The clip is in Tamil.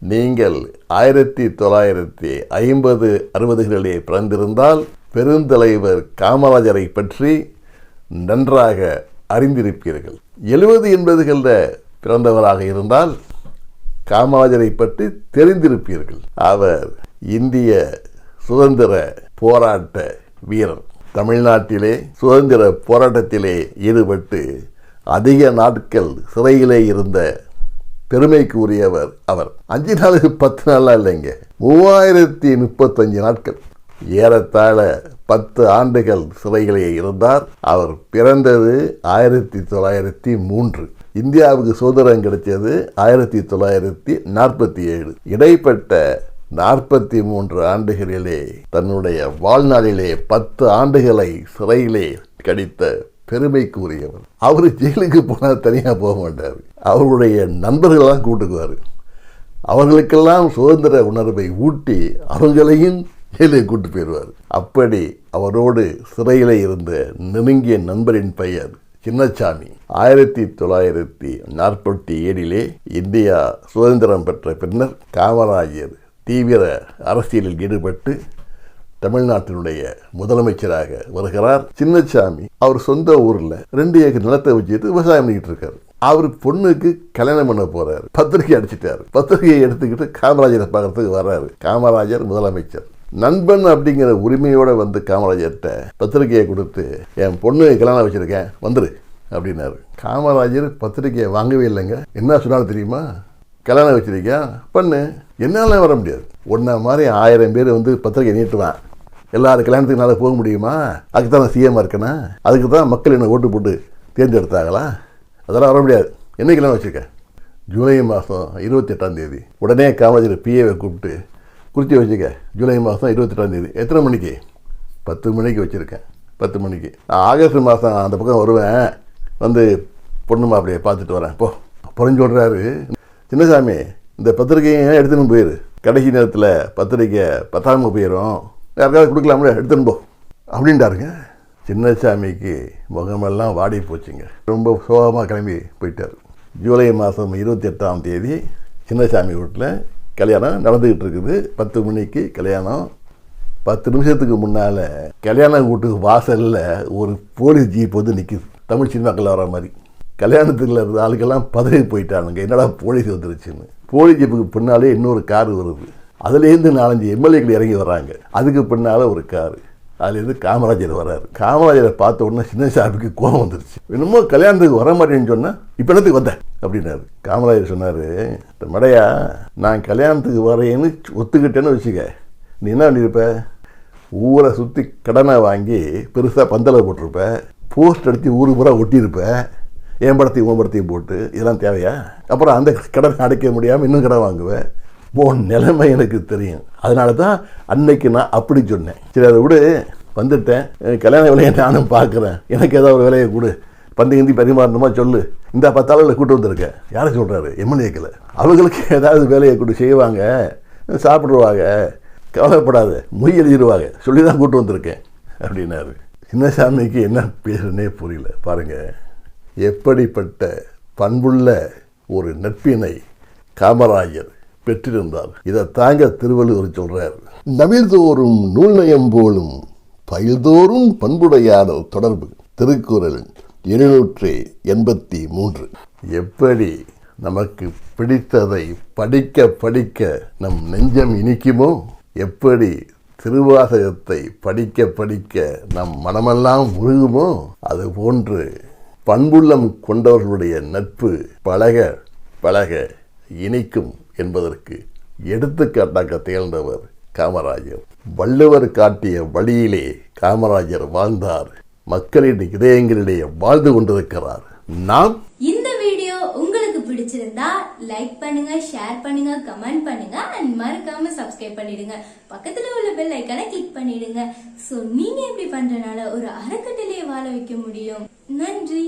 நீங்கள் ஆயிரத்தி தொள்ளாயிரத்தி ஐம்பது அறுபதுகளிலே பிறந்திருந்தால் பெருந்தலைவர் காமராஜரை பற்றி நன்றாக அறிந்திருப்பீர்கள். எழுபது எண்பதுகளில் பிறந்தவராக இருந்தால் காமராஜரை பற்றி தெரிந்திருப்பீர்கள். அவர் இந்திய சுதந்திர போராட்ட வீரர். தமிழ்நாட்டிலே சுதந்திர போராட்டத்திலே ஈடுபட்டு அதிக நாட்கள் சிறையிலே இருந்த பெருமைக்கு உரியவர் அவர். அஞ்சு நாளுக்கு பத்து நாளாக இல்லைங்க மூவாயிரத்தி முப்பத்தஞ்சு நாட்கள். ஏறத்தாழ பத்து ஆண்டுகள் சிறைகளே இருந்தார். அவர் பிறந்தது ஆயிரத்தி தொள்ளாயிரத்தி மூன்று. இந்தியாவுக்கு சுதந்திரம் கிடைச்சது ஆயிரத்தி தொள்ளாயிரத்தி நாற்பத்தி ஏழு இடைப்பட்ட நாற்பத்தி மூன்று ஆண்டுகளிலே தன்னுடைய வாழ்நாளிலே பத்து ஆண்டுகளை சிறையிலே கடித்த பெருமைக்கு உரியவர் அவர் ஜெயிலுக்கு போனால் தனியாக போக மாட்டார். அவருடைய நண்பர்களெல்லாம் கூட்டுக்குவார். அவர்களுக்கெல்லாம் சுதந்திர உணர்வை ஊட்டி அவங்களையும் ஜெயிலுக்கு கூட்டு போயிடுவார். அப்படி அவரோடு சிறையில் இருந்த நெருங்கிய நண்பரின் பெயர் சின்னசாமி ஆயிரத்தி தொள்ளாயிரத்தி நாற்பத்தி ஏழிலே இந்தியா சுதந்திரம் பெற்ற பின்னர் காமராஜர் தீவிர அரசியலில் ஈடுபட்டு தமிழ்நாட்டினுடைய முதலமைச்சராக வருகிறார் சின்னசாமி அவர் சொந்த ஊர்ல ரெண்டு ஏக்கர் நிலத்தை வச்சுட்டு விவசாயம் பண்ணிட்டு இருக்காரு. அவர் பொண்ணுக்கு கல்யாணம் பண்ண போறாரு. பத்திரிகை அடிச்சிட்டாரு. பத்திரிகையை எடுத்துக்கிட்டு காமராஜரை பார்க்கறதுக்கு வர்றாரு. காமராஜர் முதலமைச்சர். நண்பன் அப்படிங்கிற உரிமையோட வந்து காமராஜர்கிட்ட பத்திரிகையை கொடுத்து என் பொண்ணு கல்யாணம் வச்சிருக்கேன் வந்துரு அப்படின்னாரு. காமராஜர் பத்திரிகையை வாங்கவே இல்லைங்க. என்ன சொன்னாலும் தெரியுமா? கல்யாணம் வச்சிருக்கேன் பண்ணு. என்னால வர முடியாது. ஒன்றா மாதிரி ஆயிரம் பேர் வந்து பத்திரிகை நீட்டுவான். எல்லாரும் கல்யாணத்துக்கு நல்லா போக முடியுமா? அதுக்கு தான் நான் சிஎம்மாக இருக்கேன்னா அதுக்கு தான் மக்கள் என்னை ஓட்டு போட்டு தேர்ந்தெடுத்தாங்களா அதெல்லாம் வர முடியாது. என்ன கல்யாணம் வச்சுருக்கேன் ஜூலை மாதம் இருபத்தெட்டாம் தேதி. உடனே காமராஜர் பிஏவை கூப்பிட்டு குறித்து வச்சுக்க. ஜூலை மாதம் இருபத்தெட்டாம் தேதி. எத்தனை மணிக்கு? பத்து மணிக்கு வச்சுருக்கேன் பத்து மணிக்கு. நான் ஆகஸ்ட் மாதம் அந்த பக்கம் வருவேன். வந்து பொண்ணு மாப்பிளையை பார்த்துட்டு வரேன். போ. புரிஞ்சு சொல்கிறாரு சின்னசாமி இந்த பத்திரிக்கையை எடுத்துன்னு போயிரு. கடைசி நேரத்தில் பத்திரிக்கை பத்தாமல் போயிடும் யாருக்காவது கொடுக்கலாம்ல எடுத்துன்னு போ. அப்படின்ட்டாருங்க. சின்னசாமிக்கு முகமெல்லாம் வாடி போச்சுங்க. ரொம்ப சோகமாக கிளம்பி போயிட்டார். ஜூலை மாதம் இருபத்தி எட்டாம் தேதி சின்னசாமி வீட்டில் கல்யாணம் நடந்துக்கிட்டு இருக்குது. பத்து மணிக்கு கல்யாணம். பத்து நிமிஷத்துக்கு முன்னால் கல்யாண வீட்டுக்கு வாசலில் ஒரு போலீஸ் ஜீப் வந்து நிற்கிது தமிழ் சினிமாக்கள் வர மாதிரி. கல்யாணத்தில் இருந்த ஆளுக்கெல்லாம் பதவி போயிட்டானுங்க. என்னடா போலீஸ் வந்துருச்சுன்னு. போலீஸ் ஜீப்புக்கு பின்னாலே இன்னொரு கார் வருது. அதுலேருந்து நாலஞ்சு எம்எல்ஏக்கள் இறங்கி வர்றாங்க. அதுக்கு பின்னால் ஒரு காரு. அதுலேருந்து காமராஜர் வர்றாரு. காமராஜரை பார்த்த உடனே சின்னசாமிக்கு கோபம் வந்துருச்சு. என்னமோ கல்யாணத்துக்கு வர மாட்டேன்னு சொன்னால் இப்போ என்னத்துக்கு வந்தேன் அப்படின்னாரு. காமராஜர் சொன்னார் மடையா நான் கல்யாணத்துக்கு வரேன்னு ஒத்துக்கிட்டேன்னு வச்சுக்க. நீ என்ன பண்ணியிருப்ப ஊரை சுற்றி கடனை வாங்கி பெருசாக பந்தலை போட்டிருப்ப. போஸ்ட் அடித்து ஊர் பூரா ஒட்டியிருப்ப. என் படத்தையும் உன் படத்தையும் போட்டு இதெல்லாம் தேவையா? அப்புறம் அந்த கடனை அடைக்க முடியாமல் இன்னும் கடன் வாங்குவேன் உன் நிலைமை எனக்கு தெரியும். அதனால தான் அன்னைக்கு நான் அப்படி சொன்னேன். சரி அதை விடு. வந்துட்டேன். கல்யாண வேலையை நானும் பார்க்குறேன். எனக்கு ஏதாவது ஒரு வேலையை கொடு. பந்தி கிந்தி பரிமாறணுமா சொல்லு. இந்த பத்தாளில் கூட்டு வந்திருக்கேன் யாரை சொல்கிறாரு எம்எல்ஏக்கில் அவங்களுக்கு ஏதாவது வேலையை கொடு. செய்வாங்க. சாப்பிடுவாங்க. கவலைப்படாத. மொய் எழுதிடுவாங்க சொல்லி தான் கூட்டு வந்திருக்கேன். அப்படின்னாரு. சின்னசாமிக்கு என்ன பேசுறனே புரியல. பாருங்கள் எப்படிப்பட்ட பண்புள்ள ஒரு நட்பினை காமராஜர் பெற்றிருந்தார். இதை தாங்க திருவள்ளுவர் சொல்றார். நவில்தோறும் நூல்நயம் போலும் பயில்தோறும் பண்புடையாடல் தொடர்பு. திருக்குறள் எழுநூற்றி எண்பத்தி மூன்று எப்படி நமக்கு பிடித்ததை படிக்க படிக்க நம் நெஞ்சம் இனிக்குமோ? எப்படி திருவாசகத்தை படிக்க படிக்க நம் மனமெல்லாம் உருகுமோ? அது போன்று பண்புள்ளம் கொண்டவர்களுடைய நட்பு பழக பழக இனிக்கும். என்பதற்கு எடுத்துக்காட்டாக திகழ்ந்தவர் காமராஜர். வள்ளுவர் காட்டிய வழியிலே காமராஜர் வாழ்ந்தார். மக்களின் இதயங்களிடையே வாழ்ந்து கொண்டிருக்கிறார். நாம் இந்த வீடியோ உங்களுக்கு பிடிச்சிருந்தா லைக் பண்ணுங்க ஷேர் பண்ணுங்க கமெண்ட் பண்ணுங்க அண்ட் மறக்காம சப்ஸ்கிரைப் பண்ணிடுங்க. பக்கத்துல உள்ள பெல் ஐக்கானை கிளிக் பண்ணிடுங்க. சோ நீங்க இப்படி பண்றனால ஒரு அறக்கட்டளையை வாழ வைக்க முடியும்? நன்றி.